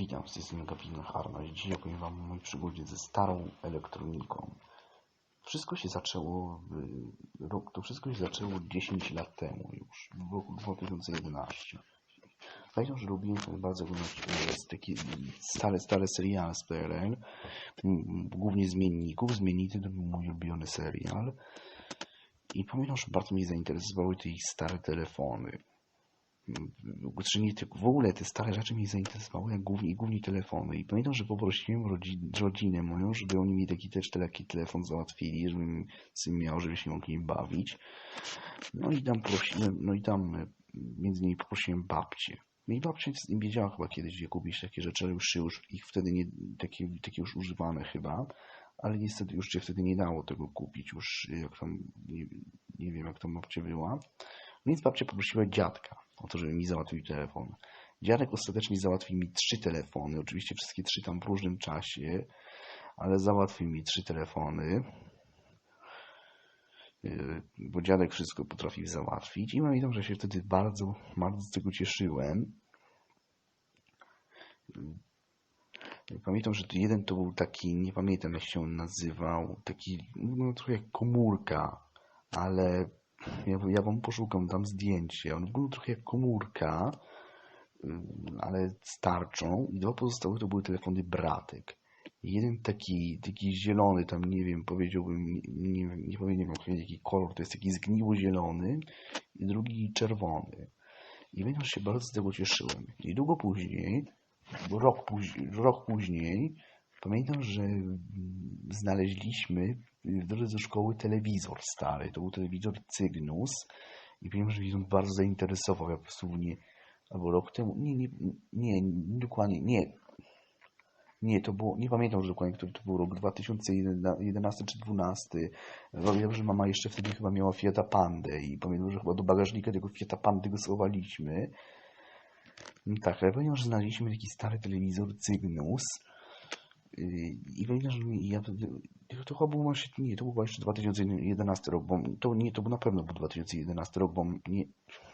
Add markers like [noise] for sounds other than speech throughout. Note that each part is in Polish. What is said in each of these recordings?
Witam, z strony Kapitan Harno i dzisiaj opowiem Wam o mojej przygodzie ze starą elektroniką. Wszystko się zaczęło, w, rok, to wszystko się zaczęło 10 lat temu już, w roku 2011. Pamiętam, że lubiłem sobie bardzo oglądać e, takie stare, stare seriale z PRL, głównie Zmienników. Zmiennity to był mój ulubiony serial. I pamiętam, że bardzo mnie zainteresowały te ich stare telefony czy nie tylko, w ogóle te stare rzeczy mnie zainteresowały, jak głównie, głównie telefony. I pamiętam, że poprosiłem rodzi, rodzinę moją, żeby oni mi taki też taki telefon załatwili, żebym syn miał, żeby się bawić. No i tam prosiłem, no i tam e, między innymi poprosiłem babcię. No i babcia wiedziała chyba kiedyś, gdzie kupić takie rzeczy, ale już, już ich wtedy nie, takie, takie już używane chyba, ale niestety już się wtedy nie dało tego kupić, już jak tam, nie, nie wiem jak to babcia była. Więc babcia poprosiła dziadka o to, żeby mi załatwił telefon. Dziadek ostatecznie załatwił mi trzy telefony, oczywiście wszystkie trzy tam w różnym czasie, ale załatwił mi trzy telefony, yy, bo dziadek wszystko potrafił załatwić i pamiętam, że się wtedy bardzo, bardzo z tego cieszyłem. Yy, pamiętam, że jeden to był taki, nie pamiętam jak się on nazywał, taki no, trochę jak komórka, ale ja, ja wam poszukam tam zdjęcie. On był trochę jak komórka, ale starczą. I dwa pozostałe to były telefony bratek. Jeden taki, taki zielony, tam nie wiem, powiedziałbym, nie, nie, powiem jaki kolor, to jest taki zgniło zielony i drugi czerwony. I pamiętam, się bardzo z tego cieszyłem. I długo później, rok, później, rok później, pamiętam, że znaleźliśmy w drodze do szkoły telewizor stary. To był telewizor Cygnus i wiem, że on bardzo zainteresował. Ja po prostu nie, albo rok temu, nie, nie, nie, dokładnie, nie. Nie, to było, nie pamiętam że dokładnie, który to był rok, 2011 czy 2012. Wiem, że mama jeszcze wtedy chyba miała Fiata Pandę i pamiętam, że chyba do bagażnika tego Fiata Pandy go schowaliśmy. Tak, ale pamiętam, że znaleźliśmy taki stary telewizor Cygnus i pamiętam, że ja to chyba był właśnie, nie, to był jeszcze 2011 rok, bo to nie, to był na pewno był 2011 rok, bo nie,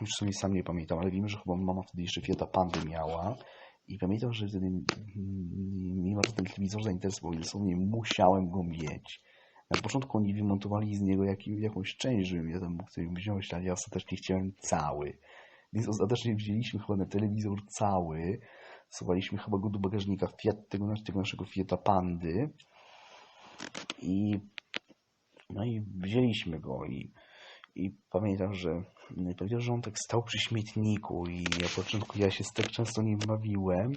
już sobie sam nie pamiętam, ale wiem, że chyba mama wtedy jeszcze Fiata Pandy miała i pamiętam, że wtedy mimo, że ten telewizor zainteresował dosłownie musiałem go mieć. Na początku oni wymontowali z niego jak, jakąś część, żebym ja tam mógł sobie wziąć, ale ja ostatecznie chciałem cały. Więc ostatecznie wzięliśmy chyba na telewizor cały, schowaliśmy chyba go do bagażnika Fiat, tego, tego naszego Fiata Pandy i no i wzięliśmy go i, i pamiętam, że powiedział, że on tak stał przy śmietniku i na początku ja się tak często nie bawiłem,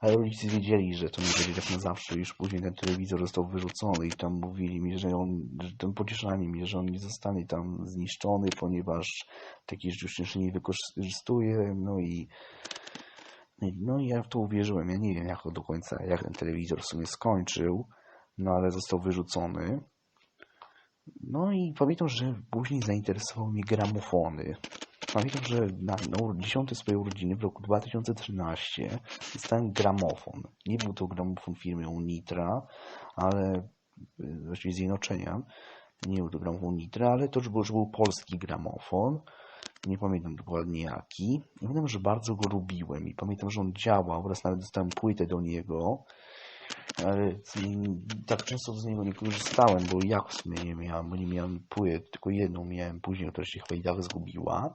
ale rodzice wiedzieli, że to nie będzie tak na zawsze. Już później ten telewizor został wyrzucony i tam mówili mi, że on, że tam pocieszali mnie, że on nie zostanie tam zniszczony, ponieważ taki już już nie wykorzystuje. No i no i ja w to uwierzyłem. Ja nie wiem jak do końca, jak ten telewizor w sumie skończył, no ale został wyrzucony. No i pamiętam, że później zainteresowały mnie gramofony. Pamiętam, że na, na 10 swojej urodziny w roku 2013 dostałem gramofon. Nie był to gramofon firmy Unitra, ale właściwie zjednoczenia. Nie był to gramofon Unitra, ale to już był, już był polski gramofon. Nie pamiętam dokładnie jaki. Pamiętam, że bardzo go lubiłem i pamiętam, że on działał. Oraz nawet dostałem płytę do niego ale tak często z niego nie korzystałem, bo jak w sumie nie miałem, bo nie miałem płyt, tylko jedną miałem później, która się chyba i tak zgubiła.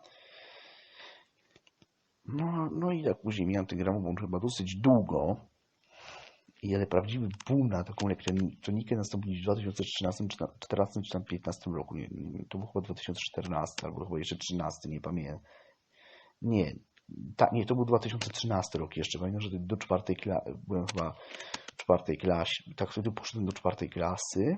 No, no i tak później miałem ten gramofon chyba dosyć długo. I ale prawdziwy boom na taką elektronikę nastąpił w 2013, 2014 czy tam 2015 roku. Nie, to był chyba 2014 albo chyba jeszcze 2013, nie pamiętam. Nie, ta, nie, to był 2013 rok jeszcze. Pamiętam, że do czwartej klasy byłem chyba czwartej klasie. Tak wtedy poszedłem do czwartej klasy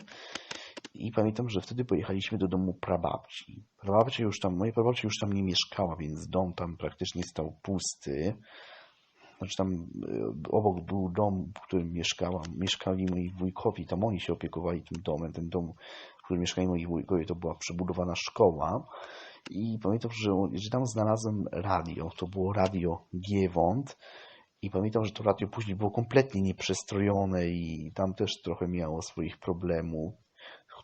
i pamiętam, że wtedy pojechaliśmy do domu prababci. Prababcia już tam, moja prababcia już tam nie mieszkała, więc dom tam praktycznie stał pusty. Znaczy tam e, obok był dom, w którym mieszkałam, mieszkali moi wujkowie, tam oni się opiekowali tym domem. Ten dom, w którym mieszkali moi wujkowie, to była przebudowana szkoła. I pamiętam, że, że tam znalazłem radio. To było radio Giewont i pamiętam, że to radio później było kompletnie nieprzestrojone i tam też trochę miało swoich problemów,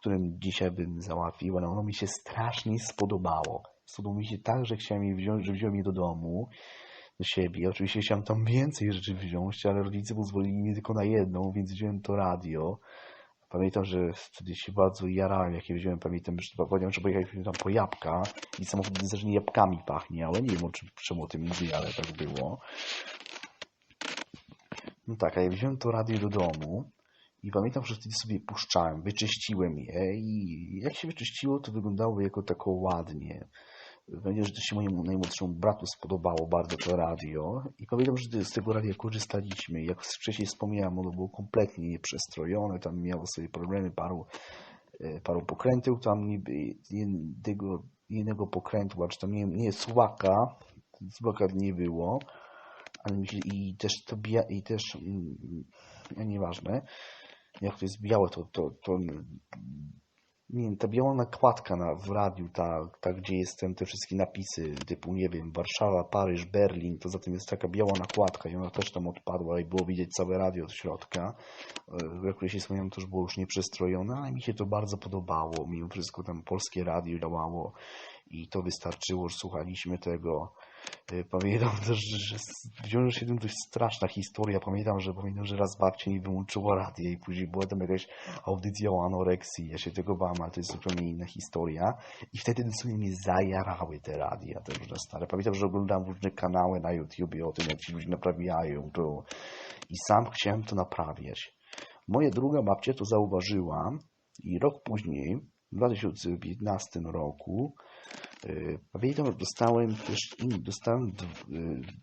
którym dzisiaj bym załatwił, ale ono mi się strasznie spodobało. Spodobało mi się tak, że chciałem je wziąć, że wziąłem je do domu. Do siebie. Oczywiście chciałem tam więcej rzeczy wziąć, ale rodzice pozwolili mi tylko na jedną, więc wziąłem to radio. Pamiętam, że wtedy się bardzo jarałem, jak je wziąłem. Pamiętam, że powiedziałem, że pojechaliśmy tam po jabłka i samochód zacznie jabłkami pachnie, ale nie wiem, o czym, czemu o tym mówię, ale tak było. No tak, a ja wziąłem to radio do domu i pamiętam, że wtedy sobie puszczałem, wyczyściłem je i jak się wyczyściło, to wyglądało jako tako ładnie. Pamiętam, że to się mojemu najmłodszemu bratu spodobało bardzo to radio i pamiętam, że z tego radia korzystaliśmy. Jak wcześniej wspomniałem, ono było kompletnie nieprzestrojone, tam miało sobie problemy paru, e, paru pokrętów, tam niby jednego, jednego pokrętu, czy tam nie, nie słaka, słaka nie było, ale i też to bija, i też, mm, nieważne, jak to jest białe, to, to, to nie wiem, ta biała nakładka na, w radiu, ta, ta, gdzie jestem, te wszystkie napisy typu, nie wiem, Warszawa, Paryż, Berlin, to zatem jest taka biała nakładka i ona też tam odpadła i było widzieć całe radio od środka. E, jak się wspomniałem, to już było już nieprzestrojone, ale mi się to bardzo podobało. Mimo wszystko tam polskie radio działało i to wystarczyło, że słuchaliśmy tego. E, pamiętam też, że wziąłem się tym dość straszna historia. Pamiętam, że pamiętam, że raz babcia nie wyłączyła radia i później była tam jakaś audycja o anoreksji. Ja się tego bałam, ale to jest zupełnie inna historia. I wtedy dosłownie mnie zajarały te radia, te różne stare. Pamiętam, że oglądałem różne kanały na YouTubie o tym, jak ci ludzie naprawiają to. I sam chciałem to naprawiać. Moja druga babcia to zauważyła i rok później, w 2015 roku, pamiętam, że dostałem też dostałem e,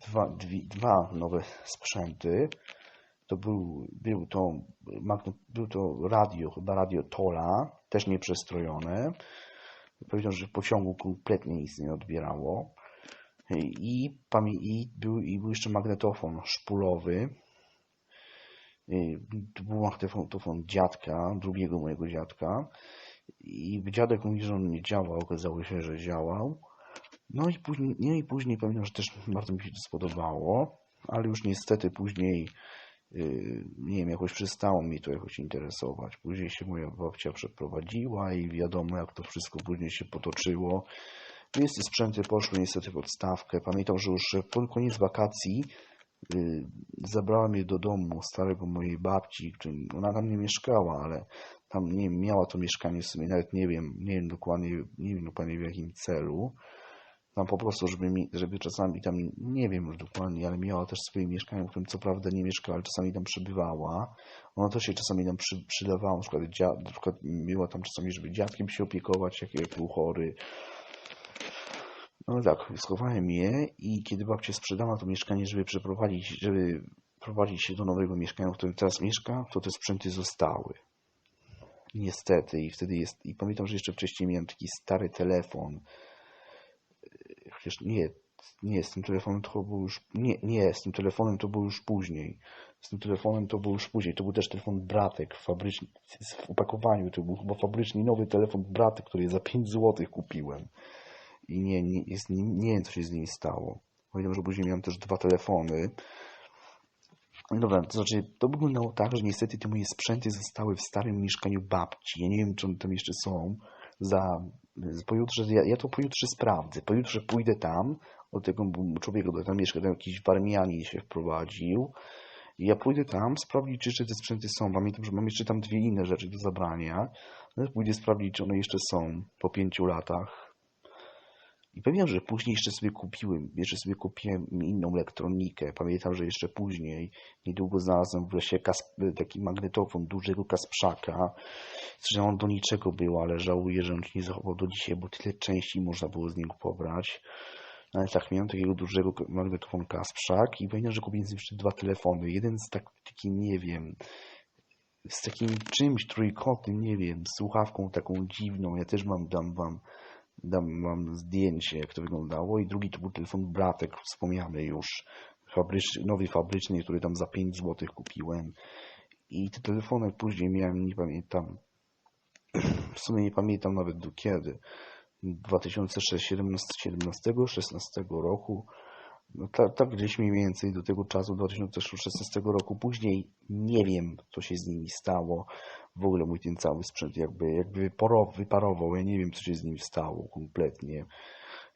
dwa, dwie, dwa nowe sprzęty. To był, był to, był to radio, chyba radio Tola, też nieprzestrojone. Powiedział, że w pociągu kompletnie nic nie odbierało. E, I, i, był, i był jeszcze magnetofon szpulowy. To był magnetofon dziadka, drugiego mojego dziadka. I dziadek mówi, że on nie działał, okazało się, że działał. No i później, no i później pamiętam, że też bardzo mi się to spodobało, ale już niestety później, yy, nie wiem, jakoś przestało mi to jakoś interesować. Później się moja babcia przeprowadziła i wiadomo, jak to wszystko później się potoczyło. Więc te sprzęty poszły niestety w odstawkę. Pamiętam, że już pod koniec wakacji yy, zabrałem je do domu starego mojej babci, ona tam nie mieszkała, ale tam nie miała to mieszkanie w sumie, nawet nie wiem, nie wiem dokładnie, nie wiem dokładnie w jakim celu. Tam po prostu, żeby, mi, żeby czasami tam, nie wiem już dokładnie, ale miała też swoje mieszkanie, w którym co prawda nie mieszkała, ale czasami tam przebywała. Ona też się czasami tam przy, przylewała, na przykład, dzia, na przykład tam czasami, żeby dziadkiem się opiekować, jak, jak był chory. No tak, schowałem je i kiedy babcia sprzedała to mieszkanie, żeby przeprowadzić, żeby prowadzić się do nowego mieszkania, w którym teraz mieszka, to te sprzęty zostały. Niestety. I wtedy jest. I pamiętam, że jeszcze wcześniej miałem taki stary telefon. Chociaż nie, nie, z tym telefonem to był już. Nie, nie, z tym telefonem to było już później. Z tym telefonem to był już później. To był też telefon bratek fabryczny, w opakowaniu. To był chyba fabryczny nowy telefon bratek, który za 5 zł kupiłem. I nie, nie, jest, nie, nie wiem, co się z nim stało. Pamiętam, że później miałem też dwa telefony. No dobra, to znaczy, to wyglądało tak, że niestety te moje sprzęty zostały w starym mieszkaniu babci. Ja nie wiem, czy one tam jeszcze są. Za, pojutrze, ja, ja to pojutrze sprawdzę. Pojutrze pójdę tam, od tego człowieka, który tam mieszka, tam jakiś Warmianin się wprowadził. Ja pójdę tam, sprawdzić, czy jeszcze te sprzęty są. Pamiętam, że mam jeszcze tam dwie inne rzeczy do zabrania. No, pójdę sprawdzić, czy one jeszcze są po pięciu latach. I pamiętam, że później jeszcze sobie kupiłem, jeszcze sobie kupiłem inną elektronikę. Pamiętam, że jeszcze później, niedługo znalazłem w lesie taki magnetofon dużego Kasprzaka. Zresztą on do niczego był, ale żałuję, że on się nie zachował do dzisiaj, bo tyle części można było z niego pobrać. Ale tak, miałem takiego dużego magnetofonu Kasprzak i pamiętam, że kupiłem jeszcze dwa telefony. Jeden z tak, takim, nie wiem, z takim czymś trójkątnym, nie wiem, słuchawką taką dziwną. Ja też mam, dam wam dam wam zdjęcie, jak to wyglądało. I drugi to był telefon Bratek, wspomniany już, fabryczny, nowy fabryczny, który tam za 5 zł kupiłem. I te telefony później miałem, nie pamiętam, [clears throat] w sumie nie pamiętam nawet do kiedy, 2017-16 roku, no tak, tak gdzieś mniej więcej do tego czasu, 2016 roku. Później nie wiem, co się z nimi stało w ogóle mój ten cały sprzęt jakby, jakby wyparował. Ja nie wiem, co się z nim stało kompletnie.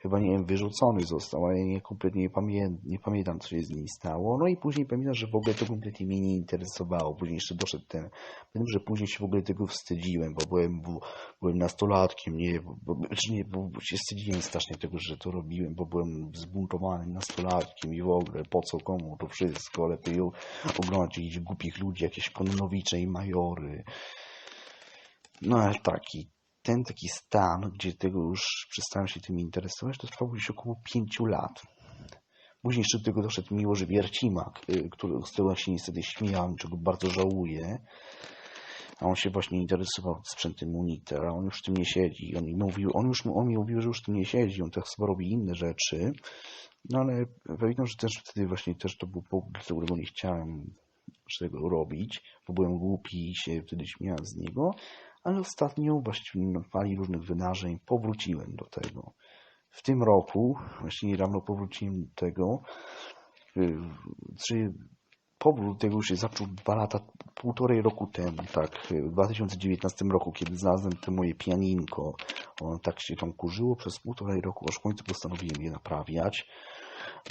Chyba nie wiem, wyrzucony został, ale nie, kompletnie nie, pamię nie pamiętam, co się z nim stało. No i później pamiętam, że w ogóle to kompletnie mnie nie interesowało. Później jeszcze doszedł ten, pamiętam, że później się w ogóle tego wstydziłem, bo byłem, bo, byłem nastolatkiem, nie, bo, czy nie, bo się wstydziłem strasznie tego, że to robiłem, bo byłem zbuntowanym nastolatkiem i w ogóle po co komu to wszystko, lepiej oglądać jakichś głupich ludzi, jakieś kononowicze i majory. No ale taki, ten taki stan, gdzie tego już przestałem się tym interesować, to trwało gdzieś około pięciu lat. Później jeszcze do tego doszedł Miłosz Wiercimak, y, który, z którego się niestety śmiałem, czego bardzo żałuję. A on się właśnie interesował sprzętem Uniter, a on już w tym nie siedzi. On mi mówił, on już on mi mówił, że już w tym nie siedzi, on teraz chyba robi inne rzeczy. No ale pamiętam, że też wtedy właśnie też to był powód, którego nie chciałem tego robić, bo byłem głupi i się wtedy śmiałem z niego ale ostatnio właściwie na fali różnych wydarzeń powróciłem do tego. W tym roku, właśnie niedawno powróciłem do tego, czy powrót tego już się zaczął dwa lata, półtorej roku temu, tak, w 2019 roku, kiedy znalazłem to moje pianinko. Ono tak się tam kurzyło przez półtorej roku, aż w końcu postanowiłem je naprawiać.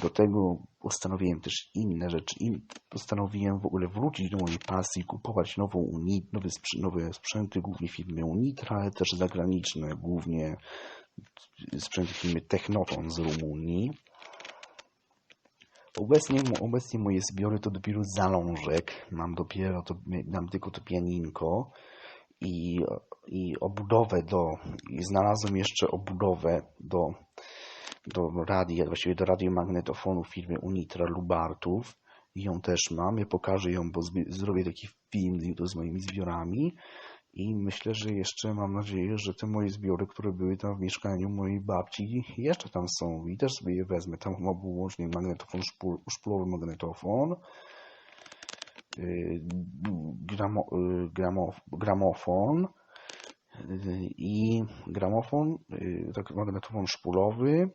Do tego postanowiłem też inne rzeczy. I postanowiłem w ogóle wrócić do mojej pasji, kupować nową unit, nowe, nowe sprzęty, głównie firmy Unitra, ale też zagraniczne, głównie sprzęty firmy Technoton z Rumunii. Obecnie, obecnie moje zbiory to dopiero zalążek. Mam dopiero to, mam tylko to pianinko i, i obudowę do, i znalazłem jeszcze obudowę do do radia, właściwie do radiomagnetofonu firmy Unitra Lubartów. I ją też mam. Ja pokażę ją, bo zrobię taki film z moimi zbiorami. I myślę, że jeszcze mam nadzieję, że te moje zbiory, które były tam w mieszkaniu mojej babci, jeszcze tam są i też sobie je wezmę. Tam chyba był łącznie magnetofon, szpul, szpulowy magnetofon, gramo, yy, gramo, gramofon yy, i gramofon, tak magnetofon szpulowy,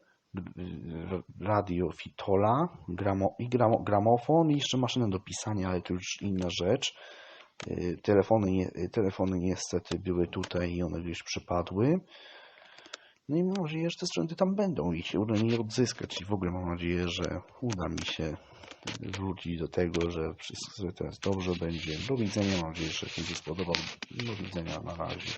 radio Fitola gramo, i gramo, gramofon i jeszcze maszynę do pisania, ale to już inna rzecz. Y, telefony, telefony niestety były tutaj i one gdzieś przepadły. No i mam nadzieję, że te sprzęty tam będą i się uda je odzyskać. I w ogóle mam nadzieję, że uda mi się wrócić do tego, że wszystko teraz dobrze będzie. Do widzenia. Mam nadzieję, że się spodobał. Do widzenia na razie.